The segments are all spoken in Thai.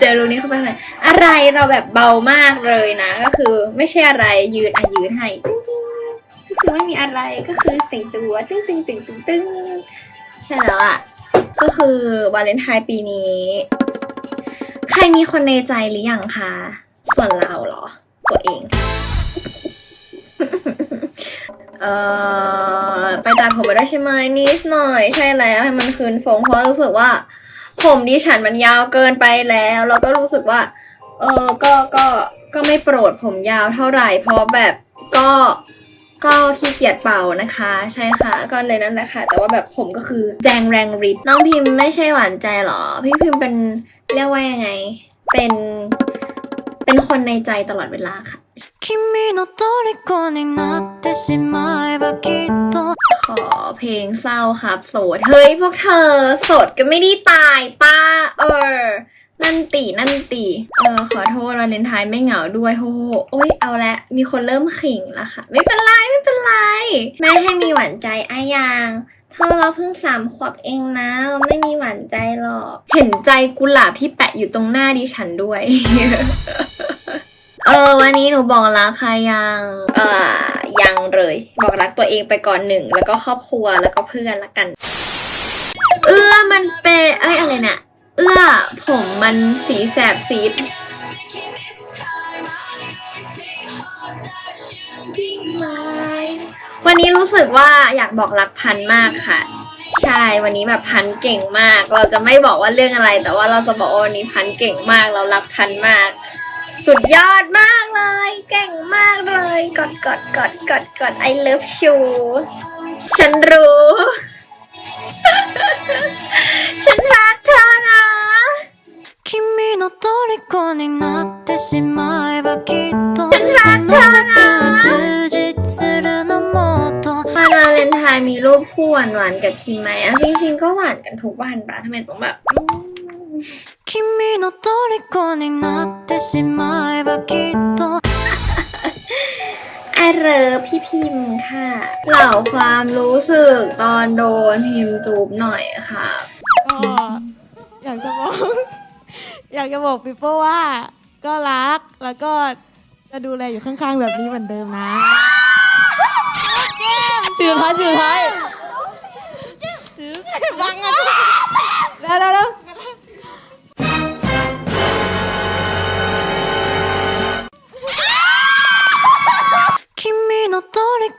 เจอรูนี้เข้าไปเลยอะไรเราแบบเบามากเลยนะ ก็คือไม่ใช่อะไรยืนอะยืนให้ตึ้งๆก็คือไม่มีอะไรก็คือแต่งตัวตึ้งตึ้งตึ้งตึ้งตึ้งใช่แล้วอะก็คือวาเลนไทน์ปีนี้ ใครมีคนในใจหรือยังคะส่วนเราเหรอ ตัวเอง เอ่อไปตัดผมมาได้ใช่ไหมนิดหน่อย ใช่แล้วให้มันคืนทรงเพราะรู้สึกว่า ผมดิฉันมันยาวเกินไปแล้ว เราก็รู้สึกว่า เออก็ก็ก็ไม่โปรดผมยาวเท่าไหร่ เพราะแบบก็ก็ขี้เกียจเป่านะคะ ใช่ค่ะก็เลยนั่นแหละค่ะ แต่ว่าแบบผมก็คือแดงแรงริบน้องพิมพ์ไม่ใช่หวานใจหรอ พี่พิมพ์เป็นเรียกว่ายังไง เป็นเป็นคนในใจตลอดเวลาค่ะขอ เพลงเศร้าครับ โสด เฮ้ยพวกเธอ โสดก็ไม่ได้ตายป้า เออ นั่นตีนั่นตีเออ ขอโทษวาเลนไทน์ไม่เหงาด้วยโหโอ้ยเอาละ มีคนเริ่มขิงแล้วค่ะ ไม่เป็นไรไม่เป็นไร แม่ให้มีหวานใจอายังเธอเราเพิ่งสามขวบเองนะเราไม่มีหวานใจหรอก เห็นใจกุหลาบที่แปะอยู่ตรงหน้าดิฉันด้วย เออ วันนี้หนูบอกรักใครยังเอ่อยังเลย บอกรักตัวเองไปก่อนหนึ่ง แล้วก็ครอบครัวแล้วก็เพื่อนละกัน เอื้อมันเป็นเอ้ยอะไรเนี่ยเอื้อผมมันสีแสบซีด วันนี้รู้สึกว่าอยากบอกรักพันมากค่ะ ใช่ วันนี้แบบพันเก่งมาก เราจะไม่บอกว่าเรื่องอะไร แต่ว่าเราจะบอกว่าวันนี้พันเก่งมาก เรารักพันมาก สุดยอดมากเลย เก่งมากเลย กดกดกดกดกด I love you ฉันรู้ ฉันรักเธอนะ 君の虜になってしまえばきっとこの夏は充実するのもっと วันวาเลนไทน์มีรูปคู่หวานๆกับคิมไหมอ่ะจริงๆก็หวานกันทุกวันปะทำไมต้องแบบอืม 君の虜になってしまえばきっと ไอเรอพี่พิมพ์ค่ะ เหล่าความรู้สึกตอนโดนพิมพ์จูบหน่อยค่ะ ก็อยากจะบอก อยากจะบอกปิโป้ว่า ก็รักแล้วก็จะดูแลอยู่ข้างๆแบบนี้เหมือนเดิมนะสื่อท้ายสื่อท้ายบังอ่ะแล้วแล้ว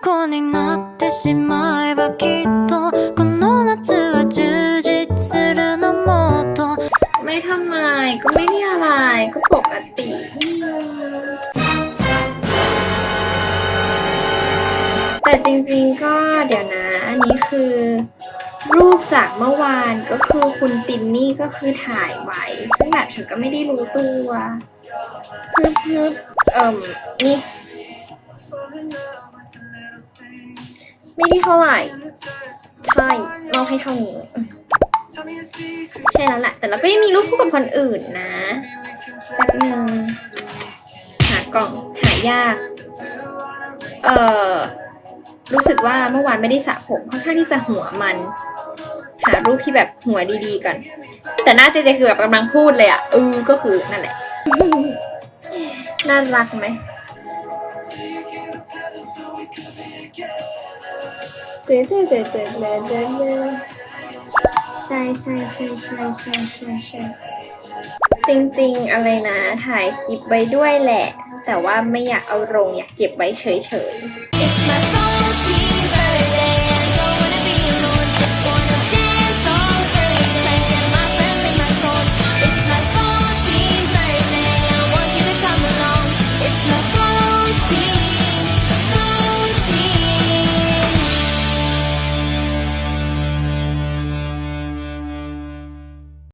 虜になってしまえばきっとこの夏は充実するのもっと ไม่ทำไมก็ไม่ได้อะไรก็ปกติแต่จริงๆก็เดี๋ยวนะ อันนี้คือ รูปจากเมื่อวานก็คือคุณตินนี่ก็คือถ่ายไว้ ซึ่งแบบฉันก็ไม่ได้รู้ตัวฮึบฮึบเอ่มนี่ ไม่ได้เท่าไหร่ ใช่มอบให้เท่านี้ ใช่แล้วแหละ แต่เราก็ยังมีรูปคู่กับคนอื่นนะแป๊บนึงหากล่องหายาก เอ่อ รู้สึกว่าเมื่อวานไม่ได้สระผมค่อนข้างที่จะหัวมัน หารูปที่แบบหัวดีๆก่อนแต่หน้าเจเจคือแบบกำลังพูดเลยอะเออก็คือนั่นแหละ น่ารักไหม เจ๊เจ๊เจ๊เจ๊เจ๊เจ๊เตใช่ใช่ใช่ใช่ใช่ใช่ใช่จริงๆ อะไรนะ ถ่ายคลิปไว้ด้วยแหละ แต่ว่าไม่อยากเอาลงอยากเก็บไว้เฉยๆ